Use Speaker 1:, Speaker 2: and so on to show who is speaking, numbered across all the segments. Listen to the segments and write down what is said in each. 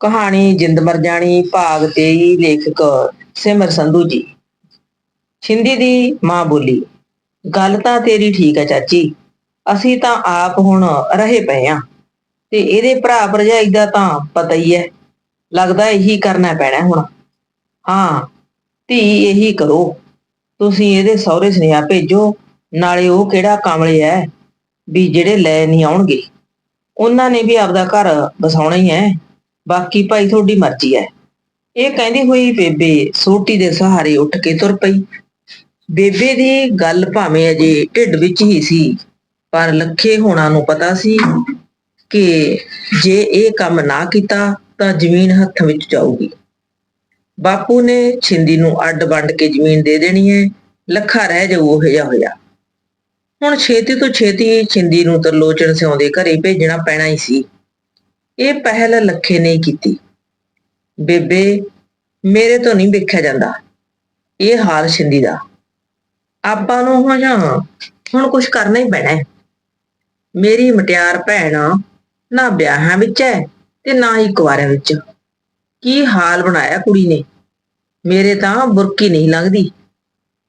Speaker 1: ਕਹਾਣੀ ਜਿੰਦ ਮਰ ਜਾਣੀ, ਭਾਗ 23 ਲੇਖਕ ਸਿਮਰ ਸੰਧੂ ਜੀ। ਛਿੰਦੀ ਦੀ ਮਾਂ ਬੋਲੀ, ਗੱਲ ਤਾਂ ਤੇਰੀ ਠੀਕ ਹੈ ਚਾਚੀ, ਅਸੀਂ ਤਾਂ ਆਪ ਹੁਣ ਰਹੇ ਪਏ ਆ, ਤੇ ਇਹਦੇ ਭਰਾ ਭਰਜਾਈ ਦਾ ਤਾਂ ਪਤਾ ਹੀ ਹੈ ਲੱਗਦਾ ਇਹੀ ਕਰਨਾ ਪੈਣਾ ਹੁਣ। ਹਾਂ, ਧੀ ਇਹੀ ਕਰੋ, ਤੁਸੀਂ ਇਹਦੇ ਸਹੁਰੇ ਸੁਨੇਹਾ ਭੇਜੋ, ਨਾਲੇ ਉਹ ਕਿਹੜਾ ਕਾਮਲੇ ਐ, ਵੀ ਜਿਹੜੇ ਲੈ ਨਹੀਂ ਆਉਣਗੇ। ਉਹਨਾਂ ਨੇ ਵੀ ਆਪਦਾ ਘਰ ਬਸਾਉਣਾ ਹੀ ਹੈ ਬਾਕੀ ਭਾਈ ਤੁਹਾਡੀ ਮਰਜ਼ੀ ਹੈ। ਇਹ ਕਹਿੰਦੀ ਹੋਈ ਬੇਬੇ ਸੋਟੀ ਦੇ ਸਹਾਰੇ ਉੱਠ ਕੇ ਤੁਰ ਪਈ। ਬੇਬੇ ਦੀ ਗੱਲ ਭਾਵੇਂ ਅਜੇ ਢਿੱਡ ਵਿੱਚ ਹੀ ਸੀ, ਪਰ ਲੱਖੇ ਹੋਣਾ ਨੂੰ ਪਤਾ ਸੀ ਕਿ ਜੇ ਇਹ ਕੰਮ ਨਾ ਕੀਤਾ ਤਾਂ ਜ਼ਮੀਨ ਹੱਥ ਵਿੱਚ ਜਾਊਗੀ। ਬਾਪੂ ਨੇ ਛਿੰਦੀ ਨੂੰ ਅੱਡ ਵੰਡ ਕੇ ਜ਼ਮੀਨ ਦੇ ਦੇਣੀ ਹੈ, ਲੱਖਾ ਰਹਿ ਜਾਊ ਉਹ ਜਿਹਾ ਹੋਇਆ। ਹੁਣ ਛੇਤੀ ਤੋਂ ਛੇਤੀ ਛਿੰਦੀ ਨੂੰ ਤਰਲੋਚਨ ਸਿਉਂਦੇ ਘਰੇ ਭੇਜਣਾ ਪੈਣਾ ਹੀ ਸੀ। ਇਹ ਪਹਿਲ ਲੱਖੇ ਨੇ ਕੀਤੀ। ਬੇਬੇ, ਮੇਰੇ ਤੋਂ ਨਹੀਂ ਵੇਖਿਆ ਜਾਂਦਾ। ਇਹ ਹਾਲ ਛਿੰਦੀ ਦਾ। ਆਪਾਂ ਨੂੰ ਹੋ ਜਾਂ, ਹੁਣ ਕੁਝ ਕਰਨਾ ਹੀ ਪੈਣਾ ਹੈ। ਮੇਰੀ ਮਟਿਆਰ ਭੈਣ ਨਾ ਵਿਆਹਾਂ ਵਿੱਚ ਹੈ ਤੇ ਨਾ ਹੀ ਕੁਵਾਰਿਆਂ ਵਿੱਚ। ਕੀ ਹਾਲ ਬਣਾਇਆ ਕੁੜੀ ਨੇ? ਮੇਰੇ ਤਾਂ ਬੁਰਕੀ ਨਹੀਂ ਲੰਘਦੀ।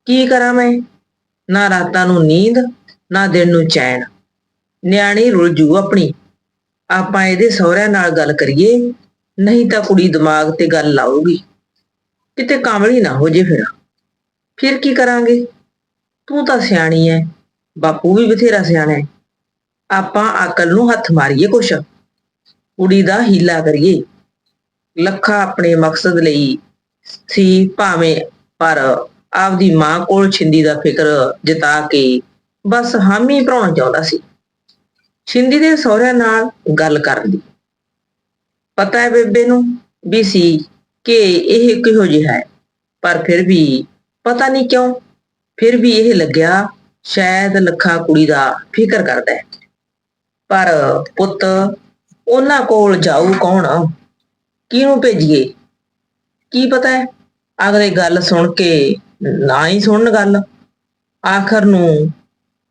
Speaker 1: ਕੀ ਕਰਾਂ ਮੈਂ? ਨਾ ਰਾਤਾਂ ਨੂੰ ਨੀਂਦ, ਨਾ ਦਿਨ ਨੂੰ ਚੈਨ। ਨਿਆਣੀ ਰੁੱਲ ਜੂ ਆਪਣੀ। ਆਪਾਂ ਇਹਦੇ ਸਹੁਰਿਆਂ ਨਾਲ ਗੱਲ ਕਰੀਏ, ਨਹੀਂ ਤਾਂ ਕੁੜੀ ਦਿਮਾਗ ਤੇ ਗੱਲ ਲਾਊਗੀ। ਕਿਤੇ ਕਾਮਲੀ ਨਾ ਹੋ ਜੇ ਫਿਰ। ਫਿਰ ਕੀ ਕਰਾਂਗੇ? ਤੂੰ ਤਾਂ ਸਿਆਣੀ ਐ, ਬਾਪੂ ਵੀ ਬਥੇਰਾ ਸਿਆਣਾ ਹੈ ਆਪਾਂ ਅਕਲ ਨੂੰ ਹੱਥ ਮਾਰੀਏ ਕੁਛ। ਕੁੜੀ ਦਾ ਹੀਲਾ ਕਰੀਏ। ਲੱਖਾ ਆਪਣੇ ਮਕਸਦ ਲਈ ਸੀ ਭਾਵੇਂ, ਪਰ ਆਪਦੀ ਮਾਂ ਕੋਲ ਛਿੰਦੀ ਦਾ ਫਿਕਰ ਜਤਾ ਕੇ ਬਸ ਹਾਮੀ ਭਰਾਉਣਾ ਚਾਹੁੰਦਾ ਸੀ। ਛਿੰਦੀ ਦੇ ਸਹੁਰਿਆਂ ਨਾਲ ਗੱਲ ਕਰਨ ਦੀ ਪਤਾ ਹੈ ਬੇਬੇ ਨੂੰ ਵੀ ਸੀ ਕਿ ਇਹ ਕਿਹੋ ਜਿਹਾ ਹੈ, ਪਰ ਫਿਰ ਵੀ ਪਤਾ ਨਹੀਂ ਕਿਉਂ, ਫਿਰ ਵੀ ਇਹ ਲੱਗਿਆ ਸ਼ਾਇਦ ਲੱਖਾ ਕੁੜੀ ਦਾ ਫਿਕਰ ਕਰਦਾ ਹੈ। ਪਰ ਪੁੱਤ, ਉਹਨਾਂ ਕੋਲ ਜਾਊ ਕੌਣ? ਕਿਹਨੂੰ ਭੇਜੀਏ? ਕੀ ਪਤਾ ਹੈ? ਅਗਲੇ ਗੱਲ ਸੁਣ ਕੇ ਨਾ ਹੀ ਸੁਣਨ ਗੱਲ। ਆਖਰ ਨੂੰ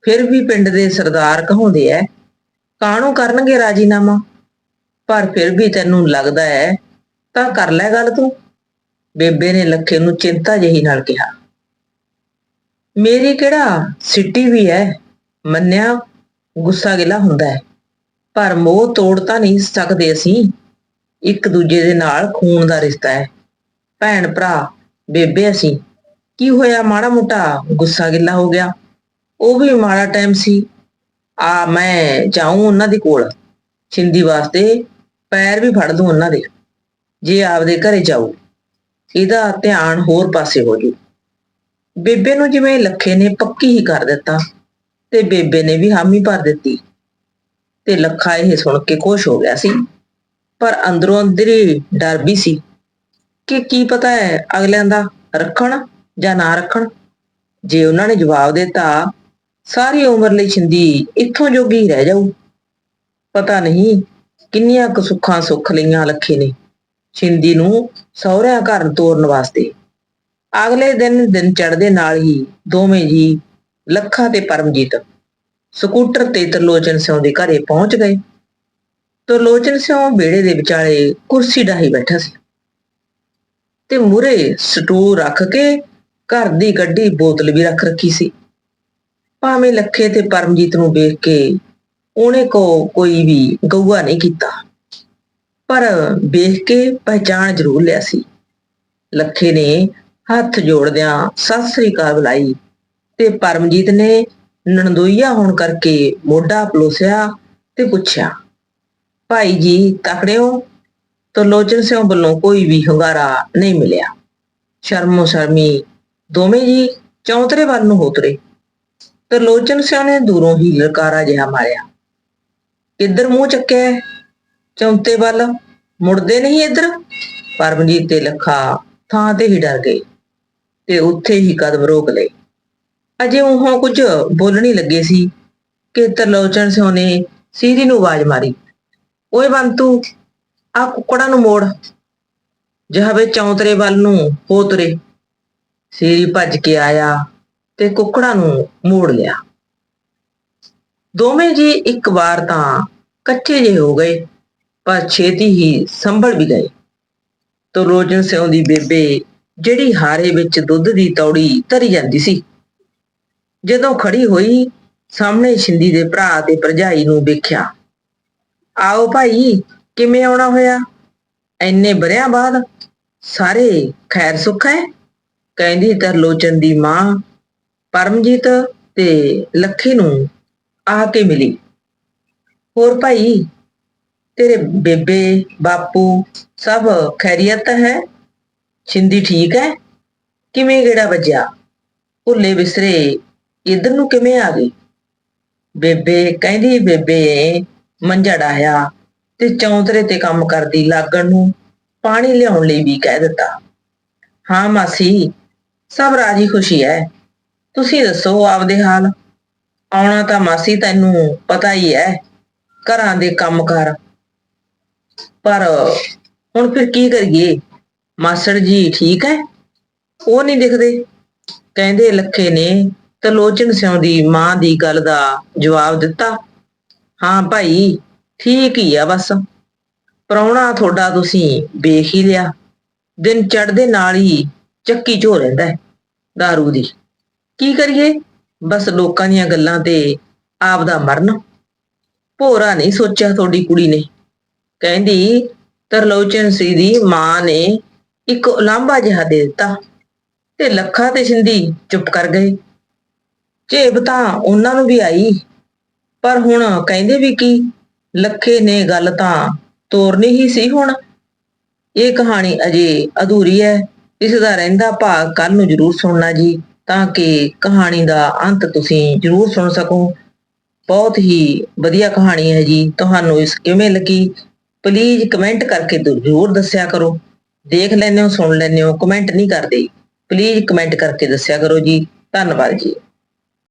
Speaker 1: ਫਿਰ ਵੀ ਪਿੰਡ ਦੇ ਸਰਦਾਰ ਕਹਾਉਂਦੇ ਐ ਕਾਹਨੂੰ ਕਰਨਗੇ ਰਾਜੀਨਾਮਾ? ਪਰ ਫਿਰ ਵੀ ਤੈਨੂੰ ਲੱਗਦਾ ਹੈ, ਤਾਂ ਕਰ ਲੈ ਗੱਲ ਤੂੰ। ਬੇਬੇ ਨੇ ਲੱਖੇ ਨੂੰ ਚਿੰਤਾ ਜਿਹੀ ਨਾਲ ਕਿਹਾ। ਮੇਰੀ ਕਿਹੜਾ ਸਿੱਟੀ ਵੀ ਹੈ, ਮੰਨਿਆ ਗੁੱਸਾ ਗਿਲਾ ਹੁੰਦਾ ਹੈ। ਪਰ ਮੋਹ ਤੋੜ ਤਾਂ ਨਹੀਂ ਸਕਦੇ ਅਸੀਂ। ਇੱਕ ਦੂਜੇ ਦੇ ਨਾਲ ਖੂਨ ਦਾ ਰਿਸ਼ਤਾ ਹੈ। ਭੈਣ ਭਰਾ, ਬੇਬੇ ਅਸੀਂ। ਕੀ ਹੋਇਆ ਮਾੜਾ ਮੋਟਾ? ਗੁੱਸਾ ਗਿੱਲਾ ਹੋ ਗਿਆ। ਉਹ ਵੀ ਮਾੜਾ ਟਾਈਮ ਸੀ। ਆ ਮੈਂ ਜਾਉਂ ਉਹਨਾਂ ਦੇ ਕੋਲ। ਛਿੰਦੀ ਵਾਸਤੇ ਪੈਰ ਵੀ ਫੜ ਦੂੰ ਉਹਨਾਂ ਦੇ। ਜੇ ਆਪਦੇ ਘਰੇ ਜਾਊ, ਇਹਦਾ ਧਿਆਨ ਹੋਰ ਪਾਸੇ ਹੋ ਜੂ। ਬੇਬੇ ਨੂੰ ਜਿਵੇਂ ਲੱਖੇ ਨੇ ਪੱਕੀ ਹੀ ਕਰ ਦਿੱਤਾ ਤੇ ਬੇਬੇ ਨੇ ਵੀ ਹਾਮੀ ਭਰ ਦਿੱਤੀ। ਤੇ ਲੱਖਾ ਇਹ ਸੁਣ ਕੇ ਖੁਸ਼ ਹੋ ਗਿਆ ਸੀ। ਪਰ ਅੰਦਰੋਂ ਅੰਦਰ ਹੀ ਡਰ ਵੀ ਸੀ ਕਿ ਕੀ ਪਤਾ ਹੈ ਅਗਲਿਆਂ ਦਾ ਰੱਖਣ ਜਾਂ ਨਾ ਰੱਖਣ। ਜੇ ਉਹਨਾਂ ਨੇ ਜਵਾਬ ਦਿੱਤਾ ਸਾਰੀ ਉਮਰ ਲਈ ਛਿੰਦੀ, ਇੱਥੋਂ ਜੋਗੀ ਹੀ ਰਹਿ ਜਾਊ। ਪਤਾ ਨਹੀਂ ਕਿੰਨੀਆਂ ਕੁ ਸੁੱਖਾਂ ਸੁੱਖ ਲਈਆਂ ਲੱਖੇ ਨੇ। ਛਿੰਦੀ ਨੂੰ ਸਹੁਰਿਆਂ ਘਰ ਤੋਰਨ ਵਾਸਤੇ। ਅਗਲੇ ਦਿਨ ਦਿਨ ਚੜ੍ਹਦੇ ਨਾਲ ਹੀ ਦੋਵੇਂ ਜੀ ਲੱਖਾ ਤੇ ਪਰਮਜੀਤ ਸਕੂਟਰ ਤੇ ਤਰਲੋਚਨ ਸਿਉਂ ਦੇ ਘਰੇ ਪਹੁੰਚ ਗਏ। ਤਰਲੋਚਨ ਸਿਉਂ ਵਿਹੜੇ ਦੇ ਵਿਚਾਲੇ ਕੁਰਸੀ ਢਾਈ ਬੈਠਾ ਸੀ। ਤੇ ਮੂਰੇ ਸਟੂਲ ਰੱਖ ਕੇ ਘਰ ਦੀ ਗੱਡੀ ਬੋਤਲ ਵੀ ਰੱਖ ਰੱਖੀ ਸੀ। ਭਾਵੇਂ ਲੱਖੇ ਤੇ ਪਰਮਜੀਤ ਨੂੰ ਵੇਖ ਕੇ ਉਹਨੇ ਕੋ ਕੋਈ ਵੀ ਗਊਆ ਨਹੀਂ ਕੀਤਾ। ਪਰ ਵੇਖ ਕੇ ਪਹਿਚਾਣ ਜ਼ਰੂਰ ਲਿਆ ਸੀ। ਲੱਖੇ ਨੇ ਹੱਥ ਜੋੜਦਿਆਂ ਸਤਿ ਸ੍ਰੀ ਅਕਾਲ ਬੁਲਾਈ ਤੇ ਪਰਮਜੀਤ ਨੇ ਨਣਦੋਈਆ ਹੋਣ ਕਰਕੇ ਮੋਢਾ ਪਲੋਸਿਆ ਤੇ ਪੁੱਛਿਆ, ਭਾਈ ਜੀ ਤਕੜੇ ਹੋ ਤਰਲੋਚਨ ਸਿੰਘ ਵੱਲੋਂ ਕੋਈ ਵੀ ਹੁੰਗਾਰਾ ਨਹੀਂ ਮਿਲਿਆ। ਸ਼ਰਮੋ ਸ਼ਰਮੀ, ਦੋਵੇਂ ਜੀ, ਚੌਂਤਰੇ ਵੱਲ ਨੂੰ ਹੋਤਰੇ ਤਰਲੋਚਨ ਸਿੰਘ ਨੇ ਦੂਰੋਂ ਹੀ ਲਲਕਾਰਾ ਜਿਹਾ ਮਾਰਿਆ। ਇੱਧਰ ਮੂੰਹ ਚੱਕਿਆ ਚੌਂਤੇ ਵੱਲ। ਮੁੜਦੇ ਨਹੀਂ ਇੱਧਰ? ਪਰਮਜੀਤ ਤੇ ਲੱਖਾ ਥਾਂ ਤੇ ਹੀ ਡਰ ਗਏ ਤੇ ਉੱਥੇ ਹੀ ਕਦਮ ਰੋਕ ਲਏ। ਅਜੇ ਉਹ ਕੁਝ ਬੋਲਣੀ ਲੱਗੇ ਸੀ ਕਿ ਤਰਲੋਚਨ ਸਿੰਘ ਨੇ ਸੀਰੀ ਨੂੰ ਆਵਾਜ਼ ਮਾਰੀ, ਓਏ ਬੰਤੂ ਆ ਕੁੱਕੜਾਂ ਨੂੰ ਮੋੜ। ਜਹਾਵੇ ਚੌਂਤਰੇ ਵੱਲ ਨੂੰ ਹੋ ਤੁਰੇ। ਸੀਰੀ ਭੱਜ ਕੇ ਆਇਆ ਤੇ ਕੁੱਕੜਾਂ ਨੂੰ ਮੋੜ ਲਿਆ। ਦੋਵੇਂ ਜੀ ਇੱਕ ਵਾਰ ਤਾਂ ਕੱਚੇ ਜਿਹੇ ਹੋ ਗਏ, ਪਰ ਛੇਤੀ ਹੀ ਸੰਭਲ ਵੀ ਗਏ। ਤਰਲੋਚਨ ਸਿਉਂ ਦੀ ਬੇਬੇ ਜਿਹੜੀ ਹਾਰੇ ਵਿੱਚ ਦੁੱਧ ਦੀ ਤੌੜੀ ਧਰੀ ਜਾਂਦੀ ਸੀ। ਜਦੋਂ ਖੜੀ ਹੋਈ, ਸਾਹਮਣੇ ਸ਼ਿੰਦੀ ਦੇ ਭਰਾ ਤੇ ਭਰਜਾਈ ਨੂੰ ਵੇਖਿਆ। ਆਓ ਭਾਈ, ਕਿਵੇਂ ਆਉਣਾ ਹੋਇਆ? ਐਨੇ ਬਰਿਆਂ ਬਾਅਦ ਸਾਰੇ ਖੈਰ ਸੁੱਖ ਹੈ? ਕਹਿੰਦੀ ਤਰਲੋਚਨ ਦੀ ਮਾਂ ਪਰਮਜੀਤ ਤੇ ਲੱਖੀ ਨੂੰ ਆ ਕੇ ਮਿਲੀ। ਹੋਰ ਭਾਈ, ਤੇਰੇ ਬੇਬੇ, ਬਾਪੂ ਸਭ ਖੈਰੀਅਤ ਹੈ? ਛਿੰਦੀ ਠੀਕ ਹੈ? ਕਿਵੇਂ ਗੇੜਾ ਵੱਜਿਆ? ਭੁੱਲੇ ਵਿਸਰੇ ਇਧਰ ਨੂੰ ਕਿਵੇਂ ਆ ਗਈ? ਬੇਬੇ ਕਹਿੰਦੀ, ਬੇਬੇ ਮੰਜਾ ਡਾਇਆ ਤੇ ਚੌਂਤਰੇ ਤੇ ਕੰਮ ਕਰਦੀ ਲਾਗਣ ਨੂੰ ਪਾਣੀ ਲਿਆਉਣ ਲਈ ਵੀ ਕਹਿ ਦਿੱਤਾ। ਹਾਂ ਮਾਸੀ, ਸਭ ਰਾਜੀ ਖੁਸ਼ੀ ਹੈ। ਤੁਸੀਂ ਦੱਸੋ ਆਪਦੇ ਹਾਲ। ਆਉਣਾ ਤਾਂ ਮਾਸੀ ਤੈਨੂੰ ਪਤਾ ਹੀ ਹੈ ਘਰਾਂ ਦੇ ਕੰਮ ਕਰ ਪਰ ਹੁਣ ਫਿਰ ਕੀ ਕਰੀਏ? ਮਾਸੜ ਜੀ ਠੀਕ ਹੈ ਉਹ ਨਹੀਂ ਦਿਖਦੇ। ਕਹਿੰਦੇ ਲੱਖੇ ਨੇ ਤਲੋਚਨ ਸਿਉਂ ਦੀ ਮਾਂ ਦੀ ਗੱਲ ਦਾ ਜਵਾਬ ਦਿੱਤਾ। ਹਾਂ ਭਾਈ, ਠੀਕ ਹੀ ਆ ਬਸ। ਪ੍ਰਾਹੁਣਾ ਤੁਹਾਡਾ ਤੁਸੀਂ ਵੇਖ ਹੀ ਲਿਆ। ਦਿਨ ਚੜ੍ਹਦੇ ਨਾਲ ਹੀ ਚੱਕੀ ਝੋ ਰਹਿੰਦਾ ਹੈ दारू ਦੀ। ਕੀ ਕਰੀਏ? ਬਸ ਲੋਕਾਂ ਦੀਆਂ ਗੱਲਾਂ ਤੇ ਆਪ ਦਾ ਮਰਨ। ਭੋਰਾ ਨਹੀਂ ਸੋਚਿਆ ਤੁਹਾਡੀ ਕੁੜੀ ਨੇ। ਕਹਿੰਦੀ, ਤਰਲੋਚਨ ਸੀ ਦੀ ਮਾਂ ਨੇ ਇੱਕ ਉਲਾਂਭਾ ਜਿਹਾ ਦੇ ਦਿੱਤਾ ਤੇ ਲੱਖਾਂ ਤੇ ਸਿੰਧੀ ਚੁੱਪ ਕਰ ਗਏ। ਝੇਬ ਤਾਂ ਉਹਨਾਂ ਨੂੰ ਵੀ ਆਈ, ਪਰ ਹੁਣ ਕਹਿੰਦੇ ਵੀ ਕੀ? ਲੱਖੇ ਨੇ ਗੱਲ ਤਾਂ ਤੋਰਨੀ ਹੀ ਸੀ ਹੁਣ। ਇਹ ਕਹਾਣੀ ਅਜੇ ਅਧੂਰੀ ਹੈ। ਇਸ ਦਾ ਰਹਿੰਦਾ ਭਾਗ ਕੱਲ ਨੂੰ ਜਰੂਰ ਸੁਣਨਾ ਜੀ। ਤਾਂ ਕਿ ਕਹਾਣੀ ਦਾ ਅੰਤ ਤੁਸੀਂ ਜਰੂਰ ਸੁਣ ਸਕੋ। ਬਹੁਤ ਹੀ ਵਧੀਆ ਕਹਾਣੀ ਹੈ ਜੀ। ਤੁਹਾਨੂੰ ਇਸ ਕਿਵੇਂ ਲੱਗੀ ਪਲੀਜ਼ ਕਮੈਂਟ ਕਰਕੇ ਜ਼ਰੂਰ ਦੱਸਿਆ ਕਰੋ। ਦੇਖ ਲੈਂਦੇ ਹੋ, ਸੁਣ ਲੈਂਦੇ ਹੋ ਕਮੈਂਟ ਨਹੀਂ ਕਰਦੇ। ਪਲੀਜ਼ ਕਮੈਂਟ ਕਰਕੇ ਦੱਸਿਆ ਕਰੋ ਜੀ। ਧੰਨਵਾਦ ਜੀ।